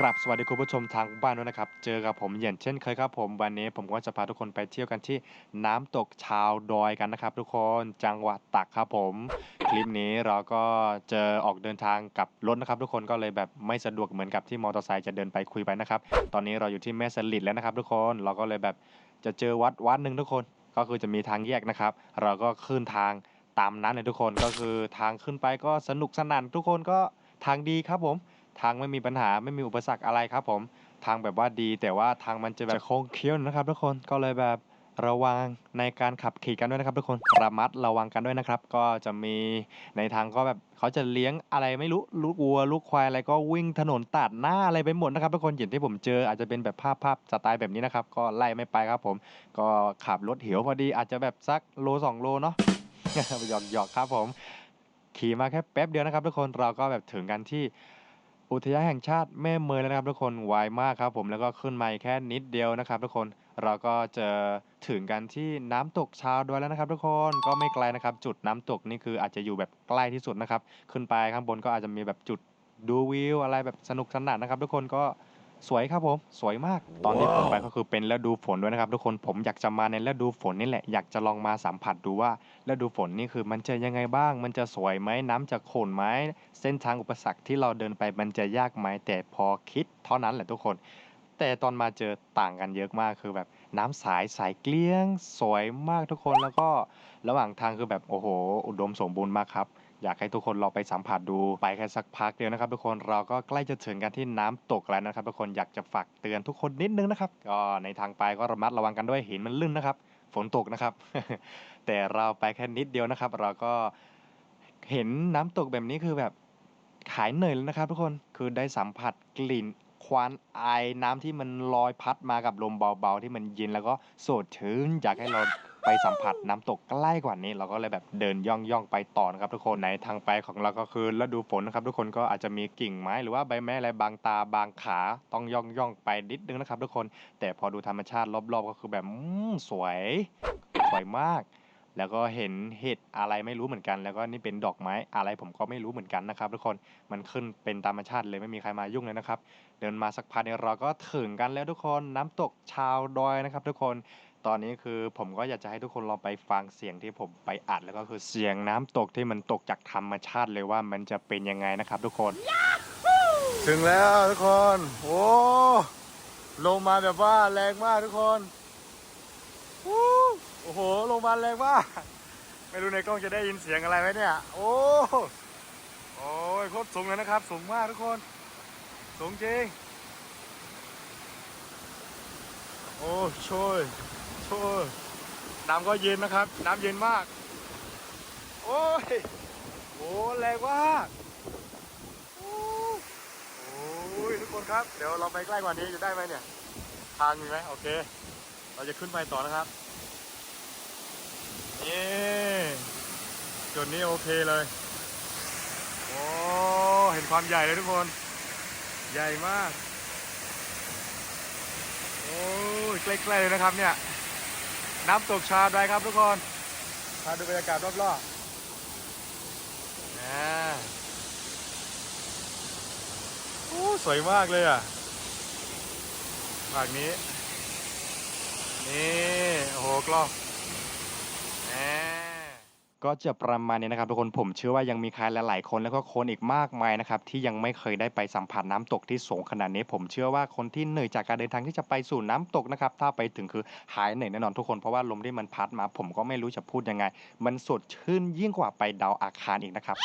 ครับสวัสดีคุณผู้ชมทางบ้านด้วยนะครับ เจอกับผมอย่างเช่นเคยครับผมวันนี้ผมก็จะพาทุกคนไปเที่ยวกันที่น้ำตกชาวดอยกันนะครับ ทุกคนจังหวัดตากครับผม คลิปนี้เราก็เจอออกเดินทางกับรถนะครับ ทุกคนก็เลยแบบไม่สะดวกเหมือนกับที่มอเตอร์ไซค์จะเดินไปคุยไปนะครับ ตอนนี้เราอยู่ที่แม่สลิดแล้วนะครับ ทุกคนเราก็เลยแบบจะเจอวัดวัดหนึ่งทุกคน ก็คือจะมีทางแยกนะครับ เราก็ขึ้นทางตามนั้นเลยทุกคนก็คือทางขึ้นไปก็สนุกสนานทุกคนก็ทางดีครับผม ทางไม่มีปัญหาไม่มีอุปสรรคอะไรครับผมทางแบบว่าดี แต่ว่าทางมันจะแบบโค้งเคี้ยวนะครับ ทุกคนก็เลยแบบระวังในการขับขี่กันด้วยนะครับทุกคนระมัดระวังกันด้วยนะครับ ก็จะมีในทางก็แบบเขาจะเลี้ยงอะไรไม่รู้ลูกวัว ลูกควายอะไรก็วิ่งถนนตัดหน้าอะไรไปหมดนะครับทุกคนอย่างที่ผมเจออาจจะเป็นแบบภาพภาพสไตล์แบบนี้นะครับ ก็ไล่ไม่ไปครับผม ก็ขับรถเหี่ยวพอดีอาจจะแบบสักโลสองโลเนาะหยอกหยอกครับผม ขี่มาแค่แป๊บเดียวนะครับ ทุกคนเราก็แบบถึงกันที่ อุทยานแห่งชาติแม่เมยแล้วนะครับทุกคนไวมากครับผมแล้วก็ขึ้นมาแค่นิดเดียวนะครับ ทุกคนเราก็จะถึงกันที่น้ำตกชาวดอยแล้วนะครับ ทุกคนก็ไม่ไกลนะครับ จุดน้ำตกนี่คืออาจจะอยู่แบบใกล้ที่สุดนะครับ ขึ้นไปข้างบนก็อาจจะมีแบบจุดดูวิวอะไรแบบสนุกสนานนะครับ ทุกคนก็ สวยครับผมสวยมากตอนที่ผมไปก็คือเป็นฤดูฝนด้วยนะครับ ทุกคนผมอยากจะมาในฤดูฝนนี่แหละอยากจะลองมาสัมผัสดูว่าฤดูฝนนี่คือมันจะยังไงบ้าง มันจะสวยไหมน้ำจะขุ่นไหมเส้นทางอุปสรรคที่เราเดินไปมันจะยากไหมแต่พอคิดเท่านั้นแหละทุกคน แต่ตอนมาเจอต่างกันเยอะมากคือแบบน้ำใสายใสเกลี้ยง สวยมากทุกคนแล้วก็ระหว่างทางคือแบบโอ้โห อุดมสมบูรณ์มากครับ อยากให้ทุกคนลองไปสัมผัสดูไปแค่สักพักเดียวนะครับ ทุกคนเราก็ใกล้จะถึงกันที่น้ำตกแล้วนะครับ ทุกคนอยากจะฝากเตือนทุกคนนิดนึงนะครับก็ในทางไปก็ระมัดระวังกันด้วยหินมันลื่นนะครับ ฝนตกนะครับ แต่เราไปแค่นิดเดียวนะครับ เราก็เห็นน้ำตกแบบนี้คือแบบหายเหนื่อยแล้วนะครับ ทุกคนคือได้สัมผัสกลิ่นควันไอน้ำที่มันลอยพัดมากับลมเบาๆ ที่มันเย็นแล้วก็สดชื่นอยากให้เรา สัมผัสน้ำตกใกล้กว่านี้ เราก็เลยแบบเดินย่องย่องไปต่อนะครับทุกคนในทางไปของเราก็คือฤดูฝนนะครับทุกคนก็อาจจะมีกิ่งไม้หรือว่าใบไม้อะไรบางตาบางขาต้องย่องย่องไปนิดนึงนะครับทุกคน แต่พอดูธรรมชาติรอบๆ ก็คือแบบอืมสวยสวยมากแล้วก็เห็นเห็ดอะไรไม่รู้เหมือนกัน แล้วก็นี่เป็นดอกไม้อะไรผมก็ไม่รู้เหมือนกันนะครับ ทุกคนมันขึ้นเป็นธรรมชาติเลยไม่มีใครมายุ่งเลยนะครับ เดินมาสักพักเนี่ยเราก็ถึงกันแล้วทุกคนน้ำตกชาวดอยนะครับ ทุกคน ตอนนี้คือผมก็อยากจะให้ทุกคนลองไปฟังเสียงที่ผมไปอัดแล้วก็คือเสียงน้ำตกที่มันตกจากธรรมชาติเลยว่ามันจะเป็นยังไงนะครับทุกคน ถึงแล้วทุกคน โอ้ ลงมาแบบว่าแรงมากทุกคนวู้โอ้โห ลงมาแรงมาก ไม่รู้ในกล้องจะได้ยินเสียงอะไรไหมเนี่ย โอ้ โอ้ยโคตรสูงเลยนะครับ สูงมากทุกคน สูงจริง โอ้ช่วย ช่วยน้ำก็เย็นนะครับ น้ำเย็นมาก โอ้ยโอ้แรงมากโอ้ยทุกคนครับ เดี๋ยวเราไปใกล้กว่านี้จะได้ไหมเนี่ย ทางมีไหมโอเค เราจะขึ้นไปต่อนะครับนี่จุดนี้โอเคเลย โอ้เห็นความใหญ่เลยทุกคน ใหญ่มาก โอ้ยใกล้ๆเลยนะครับเนี่ย น้ำตกชาดอยครับทุกคนพาดูบรรยากาศรอบๆนะโอ้สวยมากเลยอะภาคนี้ นี่ โอ้โหกล้องแหม ก็จะประมาณนี้นะครับทุกคนผมเชื่อว่ายังมีใครหลายๆคนแล้วก็คนอีกมากมายนะครับที่ยังไม่เคยได้ไปสัมผัสน้ำตกที่สูงขนาดนี้ ผมเชื่อว่าคนที่เหนื่อยจากการเดินทางที่จะไปสู่น้ำตกนะครับถ้าไปถึงคือหายเหนื่อยแน่นอนทุกคนเพราะว่าลมที่มันพัดมา ผมก็ไม่รู้จะพูดยังไง มันสดชื่นยิ่งกว่าไปดาวอาคารอีกนะครับ